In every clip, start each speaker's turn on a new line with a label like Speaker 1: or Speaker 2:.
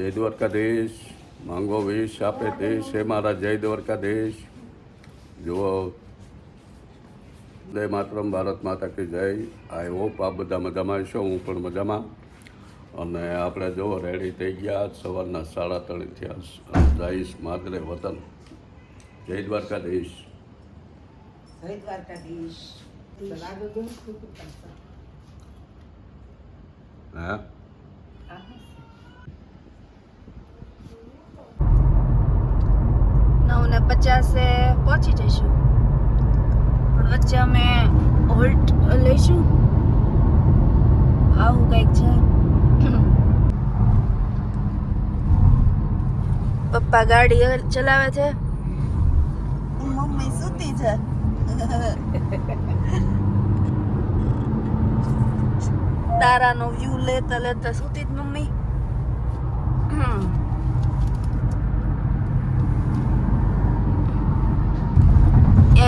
Speaker 1: જય દ્વારકાધીશ માંગો વિશ આપે દેશ હે મારા જય દ્વારકાધીશ જુઓ જય માતરમ ભારત માતા કે જય. આઈ હોપ આ બધા મજામાં છો હું પણ મજામાં. અને આપણે જો રેડી થઈ ગયા સવારના સાડા ત્રણ થયા જઈશ માદરે વતન. જય દ્વારકાધીશ
Speaker 2: જય દ્વારકાધીશ
Speaker 1: હા
Speaker 3: નવ ને પચાસે પહોંચી જઈશું. પણ વચ્ચે અમે હોલ્ટ લઈશું. આવું કંઈક છે. પપ્પા ગાડી ચલાવે છે? મમ્મી સૂતી છે. તારાનો વ્યૂ લેતા લેતા સૂતી જ મમ્મી.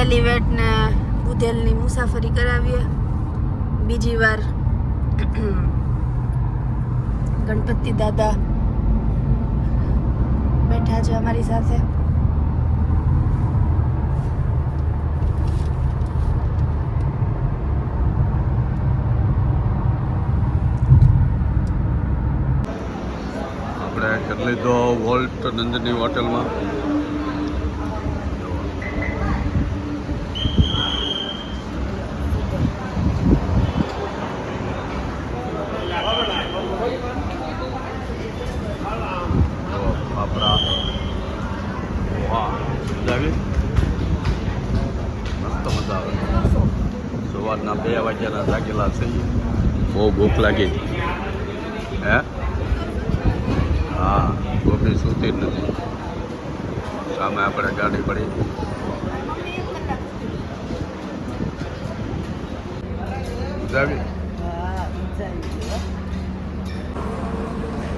Speaker 3: એલિવેટ વેટને બુધેલની મુસાફરી કરાવીએ. બીજી વાર ગણપતિ દાદા બેઠા છે અમારી સાથે.
Speaker 1: આપણે કરી લીધો વોલ્ટ નંદની હોટલમાં જો આપણા વાહ મજા આવી મસ્ત મજા આવે સવારના બે વાગ્યાના જાગેલા છીએ ભૂખ લાગી. હે? હા, ગોપી સૂતી જ નથી. સામે આપણે ગાડી પડી.
Speaker 2: ઊંચાઈ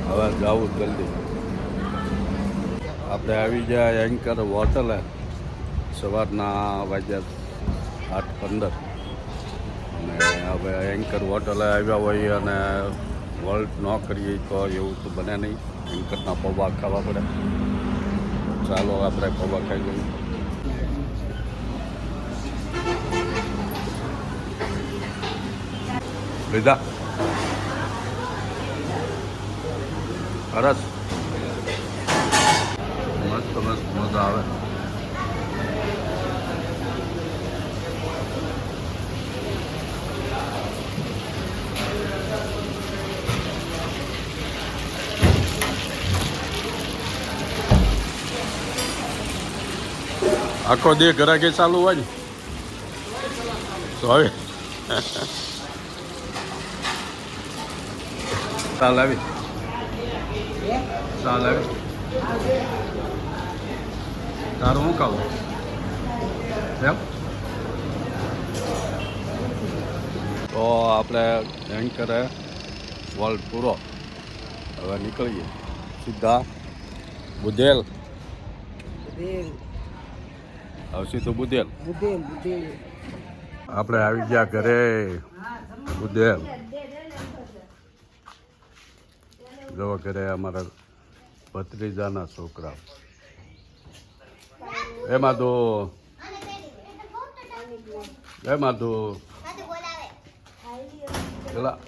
Speaker 1: હવે જાવું જલ્દી. આપણે આવી ગયા એન્કર હોટલે. સવારના વાગ્યા આઠ પંદર. અને હવે એન્કર હોટલે આવ્યા હોય અને વોલ્ટ ન કરીએ તો એવું તો બને નહીં. એન્કરના પૌવા ખાવા પડે. ચાલો આપણે પૌવા ખાઈ લઈએ. લીધા? સરસ. મસ્ત મસ્ત, મજા આવે. આખો દેહ ઘરાકે ચાલુ હોય ને. તો ચાલ આવી. ચાલ આવી. તારું શું ખાવું? એમ? તો આપણે એન્કરે વર્લ્ડ પૂરો. હવે નીકળીએ. સીધા. બુધેલ.
Speaker 2: બુધેલ.
Speaker 1: બુધેલ
Speaker 2: બુધેલ
Speaker 1: આપણે આવી ગયા ઘરે. બુદેલ. જવા ઘરે અમારા ભત્રીજાના છોકરા. એમાં તો એમાં તો પેલા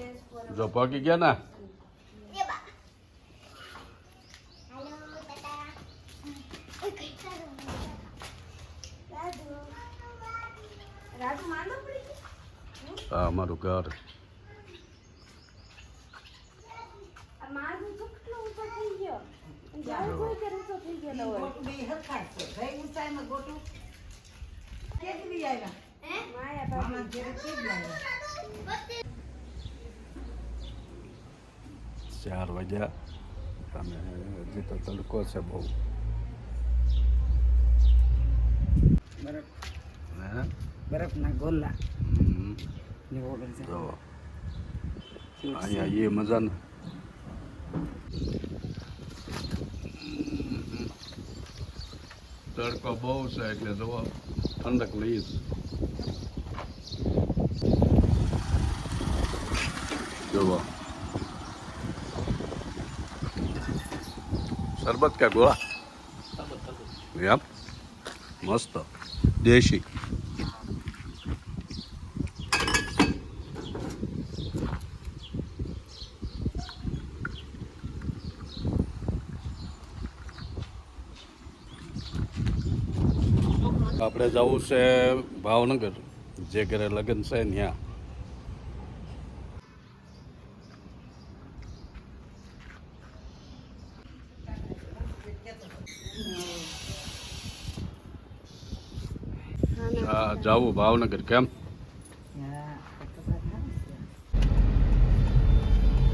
Speaker 1: જો પગી ગયા ના? ઘેરે
Speaker 2: કેટલી આવ્યા
Speaker 1: ચાર વાગ્યા. અને હજી તો તડકો છે બહુ.
Speaker 2: બરફના ગોલા
Speaker 1: અહીંયા એ મજા ને તડકો બહુ છે એટલે જુઓ ઠંડક લઈશ જુઓ શરબત કે ગોળા મસ્ત દેશી આપણે જવું છે ભાવનગર. જે ઘરે લગ્ન છે ત્યાં હા જાવું ભાવનગર કેમ?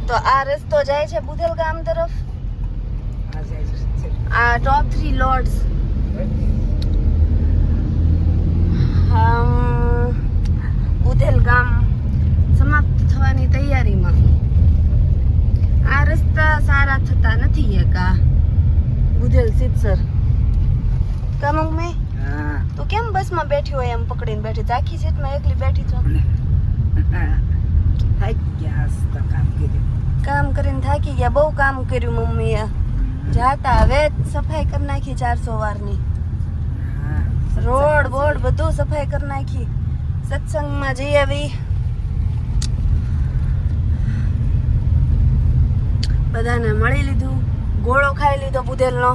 Speaker 2: તો
Speaker 3: આ રસ્તો જાય છે બુધેલ ગામ તરફ?
Speaker 2: આ
Speaker 3: આ ટોપ થ્રી લોર્ડ્સ બુધેલ ગામ સમાપ્ત થવાની તૈયારીમાં. આ રસ્તા સારા થતા નથી એકા બુધેલ સિત્સર કા મમ્મી
Speaker 2: હા.
Speaker 3: તો કેમ બસમાં બેઠી હોય એમ પકડીને બેઠી? આખી સીટમાં એકલી બેઠી છો?
Speaker 2: કામ
Speaker 3: કામ કરીને થાકી ગયા બહુ કામ કર્યું મમ્મીએ. જાતા હવે સફાઈ કરી નાખી ચારસો વારની. રોડ બોડ બધું સફાઈ કરી નાખી. સત્સંગમાં જઈ આવી. બધાને મળી લીધું. ગોળો ખાઈ લીધો બુધેલનો.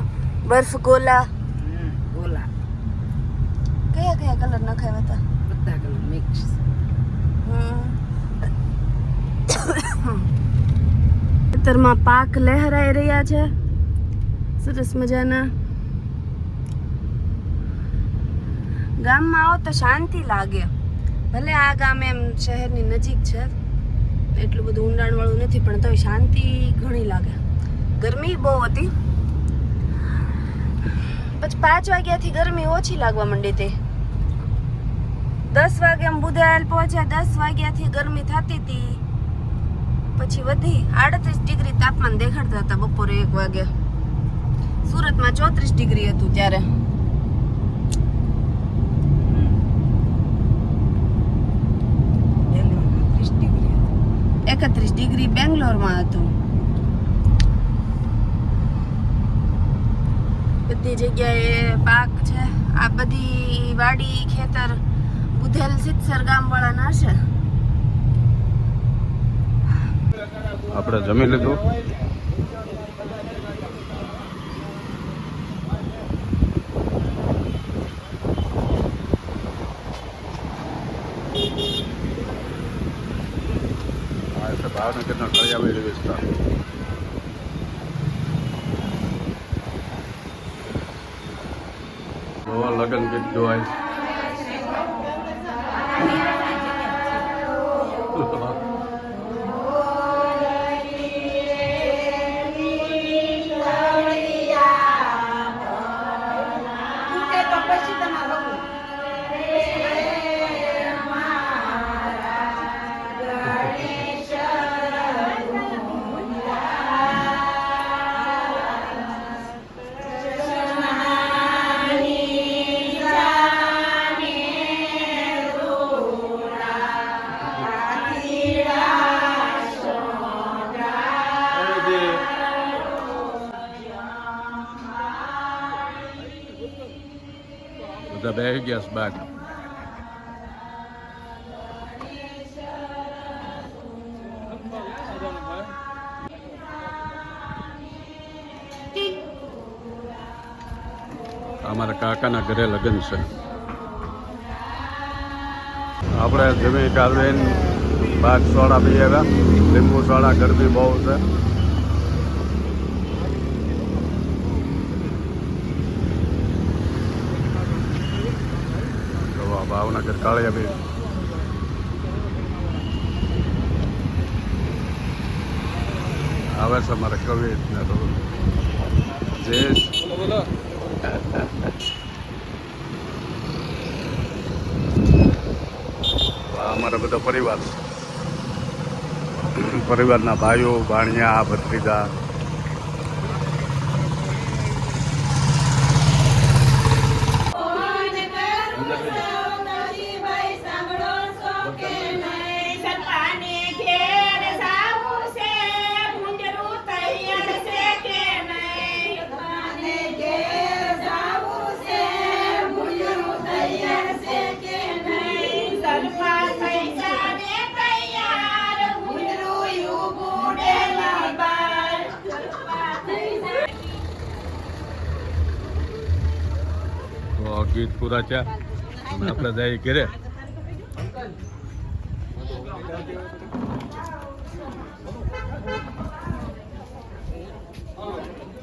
Speaker 3: બરફ ગોલા.
Speaker 2: ગોલા.
Speaker 3: કયા કયા કલર નખાવ્યા હતા?
Speaker 2: બધા કલર મિક્સ
Speaker 3: ખેતરમાં પાક લહેરાઈ રહ્યા છે. સરસ મજાના. ગામમાં આવો તો શાંતિ લાગે. ભલે આ ગામ એમ શહેરની નજીક છે એટલું બધું ઊંડાણવાળું નથી, પણ તોય શાંતિ ઘણી લાગે. ગરમી બહુ હતી. પછી પાંચ વાગ્યાથી ગરમી ઓછી લાગવા માંડી હતી. દસ વાગે એમ બુધાયેલ પહોંચ્યા, દસ વાગ્યાથી ગરમી થતી હતી. પછી વધી આડત્રીસ ડિગ્રી તાપમાન દેખાડતા હતા બપોરે એક વાગે. સુરતમાં ચોત્રીસ ડિગ્રી હતું ત્યારે
Speaker 2: બેંગ્લોરમાં ત્રીસ ડિગ્રી હતું.
Speaker 3: એકત્રીસ ડિગ્રી બેંગ્લોરમાં હતું. બધી જગ્યાએ પાક છે. આ બધી વાડી ખેતર બુધેલ સિત્સર ગામવાળાના છે.
Speaker 1: આપણે જમી લીધું? આ છે. ભાવનગરના કળિયાવાડી વિસ્તાર જોવા લગ્ન ગીત જોવાય છે બાર અમારા કાકાના ઘરે લગ્ન છે. આપણે જમી કાલવેન બાગ સોડા પી આવ્યા. લીંબુ સોડા ગરમી બહુ છે તો આ ભાવનગર કાળિયાબેન. આવે છે અમારા કવિ જે અમારા બધા પરિવાર. પરિવારના ભાઈઓ ભાણિયા ભત્રીજા. ગીત પૂરા છે આપણે જાય ઘરે. do it.